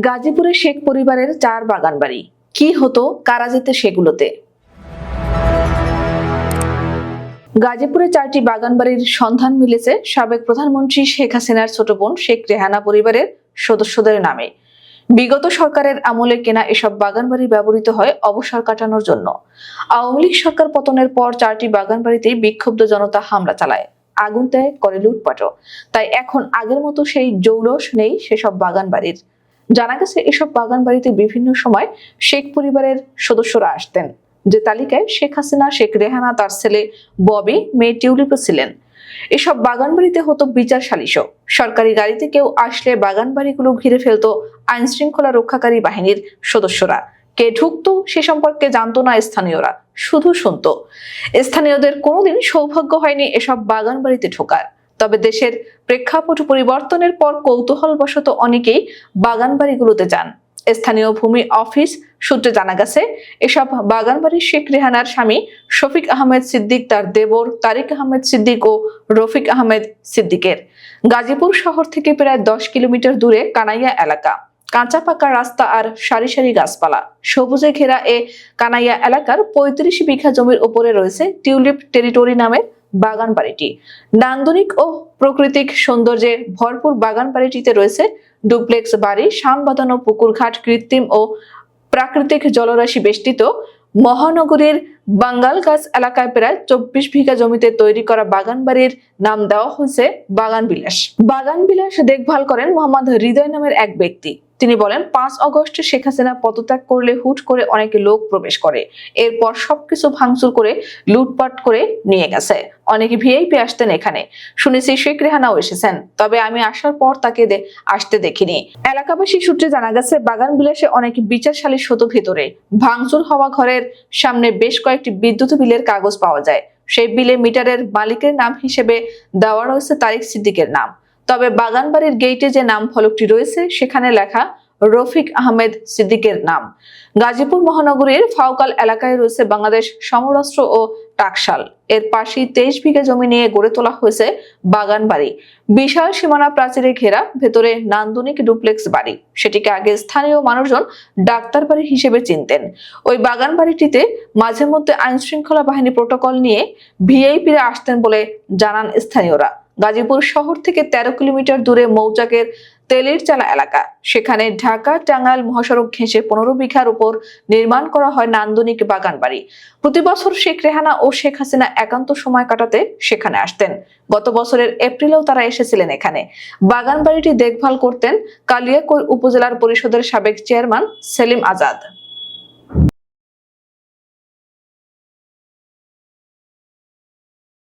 গাজীপুরে শেখ পরিবারের চার বাগান বাড়ি। কি হতো কারা যেতে সেগুলোতে? গাজীপুরে চারটি বাগান বাড়ির সন্ধান মিলেছে সাবেক প্রধানমন্ত্রী শেখ হাসিনার ছোট বোন শেখ রেহানা পরিবারের সদস্যদের নামে। বিগত সরকারের আমলে কেনা এসব বাগান বাড়ি ব্যবহৃত হয় অবসর কাটানোর জন্য। আওয়ামী লীগ সরকার পতনের পর চারটি বাগান বাড়িতে বিক্ষুব্ধ জনতা হামলা চালায়। আগুন দেয় করে লুটপাটও। তাই এখন আগের মতো সেই জৌলস নেই সেসব বাগান বাড়ির। জানা গেছে, এসব বাগান বাড়িতে বিভিন্ন সময় শেখ পরিবারের সদস্যরা আসতেন। যে তালিকায় শেখ হাসিনা, শেখ রেহানা, তার ছেলে ববি, মেয়ে টিউলিপও ছিলেন। এসব বাগান বাড়িতে হতো বিচার সালিশও। সরকারি গাড়িতে কেউ আসলে বাগান বাড়িগুলো ঘিরে ফেলতো আইন শৃঙ্খলা রক্ষাকারী বাহিনীর সদস্যরা। কে ঢুকতো সে সম্পর্কে জানতো না স্থানীয়রা, শুধু শুনতো। স্থানীয়দের কোনোদিন সৌভাগ্য হয়নি এসব বাগান বাড়িতে ঢোকার। তবে দেশের প্রেক্ষাপট পরিবর্তনের পর কৌতূহলবশত অনেকেই বাগান বাড়িগুলোতে যান। স্থানীয় ভূমি অফিস সূত্রে জানা গেছে, এসব বাগান বাড়ির শেখ রেহানার স্বামী শফিক আহমেদ সিদ্দিক তার দেবর তারিক আহমেদ সিদ্দিক ও রফিক আহমেদ সিদ্দিকের। গাজীপুর শহর থেকে প্রায় দশ কিলোমিটার দূরে কানাইয়া এলাকা। কাঁচা পাকা রাস্তা আর সারি সারি গাছপালা। সবুজে ঘেরা এ কানাইয়া এলাকার পঁয়ত্রিশ বিঘা জমির উপরে রয়েছে টিউলিপ টেরিটরি নামের বাগান বাড়িটি। নান্দনিক ও প্রাকৃতিক সৌন্দর্যে ভরপুর বাগান বাড়িটিতে রয়েছে ডুপ্লেক্স বাড়ি শাম বাঁধানো পুকুরঘাট কৃত্রিম ও প্রাকৃতিক জলরাশি বেষ্টিত। মহানগরীর বাঙ্গাল গাছ এলাকায় প্রায় চব্বিশ বিঘা জমিতে তৈরি করা বাগান বাড়ির নাম দেওয়া হয়েছে বাগান বিলাস। বাগান বিলাস দেখভাল করেন মোহাম্মদ হৃদয় নামের এক ব্যক্তি। তিনি বলেন, পাঁচ অগস্ট শেখ হাসিনা পদত্যাগ করলে হুট করে অনেকে লোক প্রবেশ করে। এরপর সবকিছু ভাঙচুর করে, লুটপাট করে নিয়ে গেছে। অনেকে ভিআইপি আসতেন এখানে। শুনেছি শেখ রেহানাও এসেছেন। তবে আমি আসার পর তাকে আসতে দেখিনি। এলাকাবাসী সূত্রে জানা গেছে, বাগান বিলাসে অনেক বিচারশালী শত ভেতরে। ভাঙচুর হওয়া ঘরের সামনে বেশ কয়েকটি বিদ্যুৎ বিলের কাগজ পাওয়া যায়। সেই বিলে মিটারের মালিকের নাম হিসেবে দেওয়া রয়েছে তারিক সিদ্দিকের নাম। তবে বাগানবাড়ির গেইটে যে নাম ফলকটি রয়েছে, সেখানে লেখা রফিক আহমেদ সিদ্দিকের নাম। গাজীপুর মহানগরীর ফাউকাল এলাকায় রয়েছে বাংলাদেশ সমরাস্ত্র ও টাকশাল। এর পাশেই তেইশ বিঘা জমি নিয়ে গড়ে তোলা হয়েছে বাগান বাড়ি বিশাল সীমানা প্রাচীরে ঘেরা, ভেতরে নান্দনিক ডুপ্লেক্স বাড়ি। সেটিকে আগে স্থানীয় মানুষজন ডাক্তার বাড়ি হিসেবে চিনতেন। ওই বাগান বাড়িটিতে মাঝে মধ্যে আইন শৃঙ্খলা বাহিনী প্রোটোকল নিয়ে ভিআইপিরা আসতেন বলে জানান স্থানীয়রা। গাজীপুর শহর থেকে তেরো কিলোমিটার দূরে মৌচাকের তেলের চালা এলাকা। সেখানে ঢাকা, টাঙ্গাইল, মহাসড়ক ঘেঁষে পনেরো বিঘার উপর নির্মাণ করা হয় নান্দনিক বাগান বাড়ি প্রতি বছর শেখ রেহানা ও শেখ হাসিনা একান্ত সময় কাটাতে সেখানে আসতেন। গত বছরের এপ্রিলেও তারা এসেছিলেন এখানে। বাগান বাড়িটি দেখভাল করতেন কালিয়াকৈর উপজেলার পরিষদের সাবেক চেয়ারম্যান সেলিম আজাদ।